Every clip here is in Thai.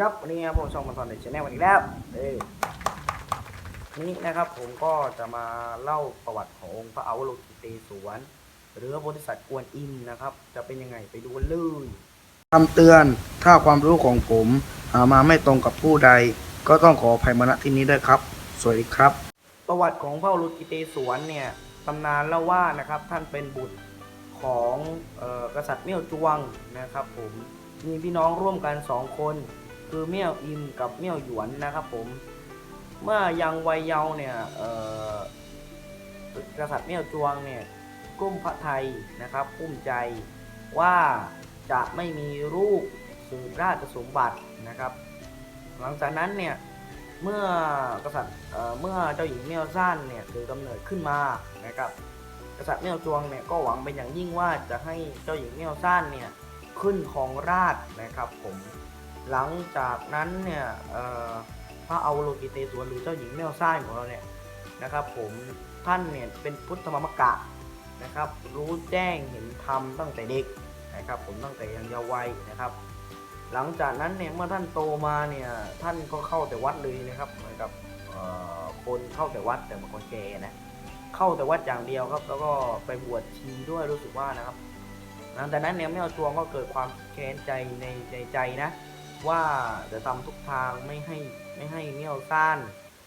ครับวันนี้ครับผมช่องมันทอนในชแนลวันอีกแล้วเออนี้นะครับผมก็จะมาเล่าประวัติขององค์พระอาวโลกิเตศวรหรือพระโพธิสัตว์กวนอิมนะครับ จะเป็นยังไงไปดูกันเลยคำเตือนถ้าความรู้ของผมหามาไม่ตรงกับผู้ใด ก็ต้องขออภัยมาณที่นี้ด้วยครับ สวัสดีครับ ประวัติของพระอาวโลกิเตศวรเนี่ยตำนานเล่าว่านะครับท่านเป็นบุตรของเออกษัตริย์เมี่ยวจวงนะครับ ผมมีพี่น้องร่วมกันสองคน คือเมี่ยวอิมกับเมี่ยวหยวนนะครับผม เมื่อยังวัยเยาว์เนี่ยกษัตริย์เมี่ยวจวงเนี่ยกุ้มพระไทยนะครับกุ้มใจว่าจะไม่มีลูกสืบราชสมบัตินะครับ หลังจากนั้นเนี่ยเมื่อกษัตริย์เอ่อเมื่อเจ้าหญิงเมี่ยวซ่านเนี่ยถือกำเนิดขึ้นมานะครับ กษัตริย์เมี่ยวจวงเนี่ยก็หวังเป็นอย่างยิ่งว่าจะให้เจ้าหญิงเมี่ยวซ่านเนี่ยขึ้นของราชนะครับผม หลังจากนั้นเนี่ยพระเอาโลกิเตสวนหรือเจ้าหญิงเมลซ่ายของเราเนี่ยนะครับ ผมท่านเนี่ยเป็นพุทธมรมกะนะครับ รู้แจ้งเห็นธรรมตั้งแต่เด็กนะครับผมตั้งแต่ยังเยาว์วัยนะครับ หลังจากนั้นเนี่ยเมื่อท่านโตมาเนี่ยท่านก็เข้าแต่วัดเลยนะครับเหมือนกับคนเข้าแต่วัดแต่บางคนแก่นะเข้าแต่วัดอย่างเดียวครับ แล้วก็ไปบวชชีด้วยรู้สึกว่านะครับหลังจากนั้นเนี่ยแม่เอาจวงก็เกิดความแค้นใจในในใจนะ ว่าจะทำทุกทางไม่ให้ไม่ให้เมี่ยวซ่าน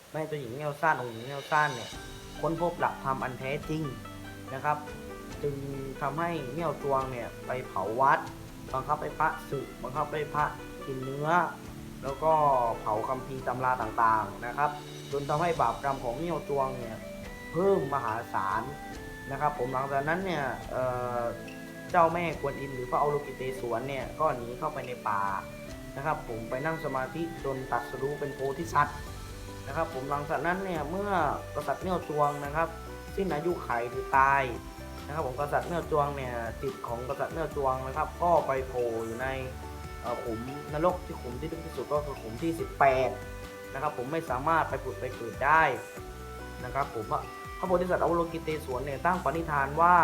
ไม่ให้เจ้าหญิงเมี่ยวซ่านองค์หญิงเมี่ยวซ่านเนี่ยค้นพบหลักธรรมอันแท้จริงนะครับ จึงทำให้เมี่ยวจวงเนี่ยไปเผาวัด บังคับให้พระสึกบังคับให้พระกินเนื้อ แล้วก็เผาคัมภีร์ตำราต่างๆนะครับ จนทำให้บาปกรรมของเมี่ยวจวงเนี่ยเพิ่มมหาศาลนะครับ ผมหลังจากนั้นเนี่ยเจ้าแม่กวนอิมหรือพระอาวโลกิเตศวรเนี่ยก็หนีเข้าไปในป่า นะครับ ผมไปนั่งสมาธิจนตัดสรู้เป็นโพธิสัตว์นะครับ ผมหลังจากนั้นเนี่ยเมื่อกษัตริย์เมี่ยจวงนะครับ สิ้นอายุไขหรือตายนะครับ ผมกษัตริย์เมี่ยจวงเนี่ยจิตของกษัตริย์เมี่ยจวงนะครับ ก็ไปโผล่อยู่ในขุมนรกที่ขุมที่ลึกที่สุดก็คือขุมที่ 18 นะครับ ผมไม่สามารถไปผุดไปเกิดได้นะครับ ผมว่าพระโพธิสัตว์อาวโลกิเตศวรเนี่ยตั้งปณิธานว่า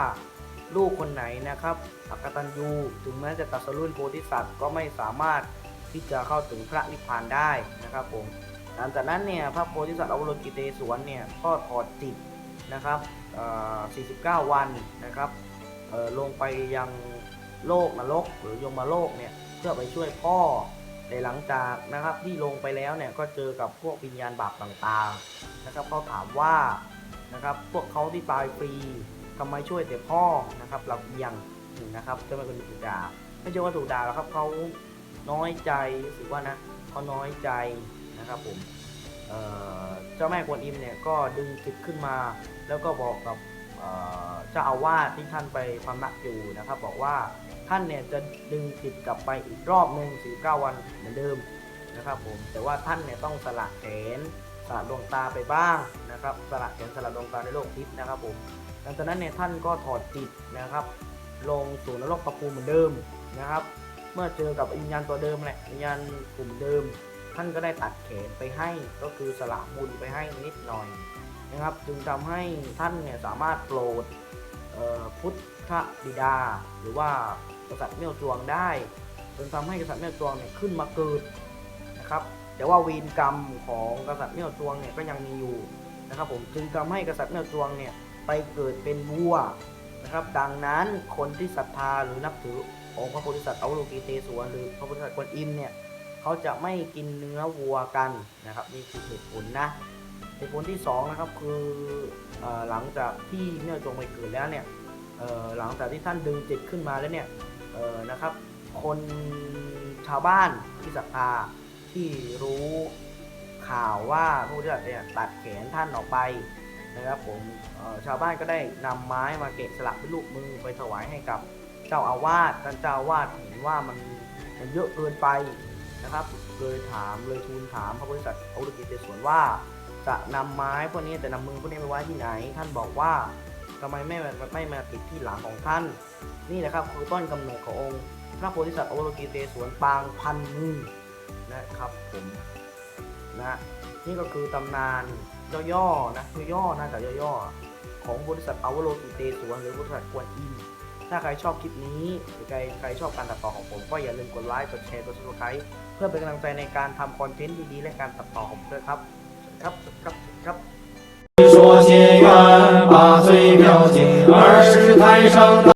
ลูกคนไหนนะครับอักตันยูถึงแม้จะตัดสรุนโพธิสัตว์ก็ไม่สามารถ ที่จะเข้าถึงพระนิพพานได้นะครับผมหลังจากนั้นเนี่ยพระโพธิสัตว์อวโลกิเตศวรเนี่ยก็ถอดจิตนะครับ49 วันนะครับลงไปยังโลกนรกหรือยมโลกเนี่ยเพื่อไปช่วยพ่อแต่หลังจากนะครับที่ลงไปแล้วเนี่ยก็เจอกับพวกวิญญาณบาปต่างๆนะครับเขาถามว่านะครับพวกเขาที่ตายฟรีทำไมช่วยแต่พ่อนะครับเราเอียงนะครับเจ้าแม่คนถูกด่าไม่ใช่ว่าถูกด่าหรอกครับเขา น้อยใจรู้สึกว่านะเขาน้อยใจนะครับผมเจ้าแม่กวนอิมเนี่ยก็ดึงจิตขึ้นมา แล้วก็บอกกับเอ่อเจ้าอาวาสที่ท่านไปพำนักอยู่นะครับ บอกว่าท่านเนี่ยจะดึงจิตกลับไปอีกรอบหนึ่ง49วันเหมือนเดิมนะครับผมแต่ว่าท่านเนี่ยต้องสละแขนสละดวงตาไปบ้างนะครับ สละแขนสละดวงตาในโลกทิพย์นะครับผมหลังจากนั้นเนี่ยท่านก็ถอดจิตนะครับ ลงสู่นรกประภูมิเหมือนเดิมนะครับ เมื่อเจอกับวิญญาณตัวเดิมแหละวิญญาณกลุ่มเดิม ท่านก็ได้ตัดแขนไปให้ก็คือสละบุญไปให้นิดหน่อยนะครับ จึงทำให้ท่านเนี่ยสามารถโปรดพุทธบิดา หรือว่ากษัตริย์เมี่ยวจวงได้จนทำให้กษัตริย์เมี่ยวจวงเนี่ยขึ้นมาเกิดนะครับ แต่ว่าวีนกรรมของกษัตริย์เมี่ยวจวงเนี่ยก็ยังมีอยู่นะครับผมจึงทำให้กษัตริย์เมี่ยวจวงเนี่ยไปเกิดเป็นวัวนะครับ ดังนั้นคนที่ศรัทธาหรือนับถือ องค์พระโพธิสัตว์เอาโลกีเตศวรหรือพระโพธิสัตว์กวนอิมเนี่ยเขาจะไม่กินเนื้อวัวกันนะครับนี่คือเหตุผลนะเหตุผลที่สองนะครับคืออหลังจากที่เมื่อจงไปเกิดแล้วเนี่ยหลังจากที่ท่านดึงจิตขึ้นมาแล้วเนี่ยนะครับ คนชาวบ้านที่ศรัทธาที่รู้ข่าวว่าพระโพธิสัตว์เนี่ยตัดแขนท่านออกไปนะครับผมชาวบ้านก็ได้นำไม้มาเกะสลักเป็นลูกมือไปถวายให้กับ เจ้าอาวาสท่านเจ้าอาวาสเห็นว่ามันมันเยอะเกินไปนะครับเลยถามเลยทูลถามพระบริษัทโอรุกิเตสวนว่า จะนำไม้พวกนี้จะนำมือพวกนี้ไปไว้ที่ไหน ท่านบอกว่าทำไมไม่ไม่ไม่มาติดที่หลังของท่าน นี่แหละครับคือต้นกำเนิดขององค์ พระโพธิสัตว์โอรุกิเตสวนปางพันมือนะครับผมนะนี่ก็คือตำนานย่อๆนะย่อๆนะแต่ย่อๆของบริษัทอวโลกิเตสวนหรือบริษัทกวนอิม ถ้าใครชอบคลิปนี้หรือใครใครชอบการตัดต่อของผม ก็อย่าลืมกดไลค์กดแชร์กดซับสไครต์เพื่อเป็นกำลังใจในการทำคอนเทนต์ดีๆและการตัดต่อของผมด้วยครับครับครับครับ，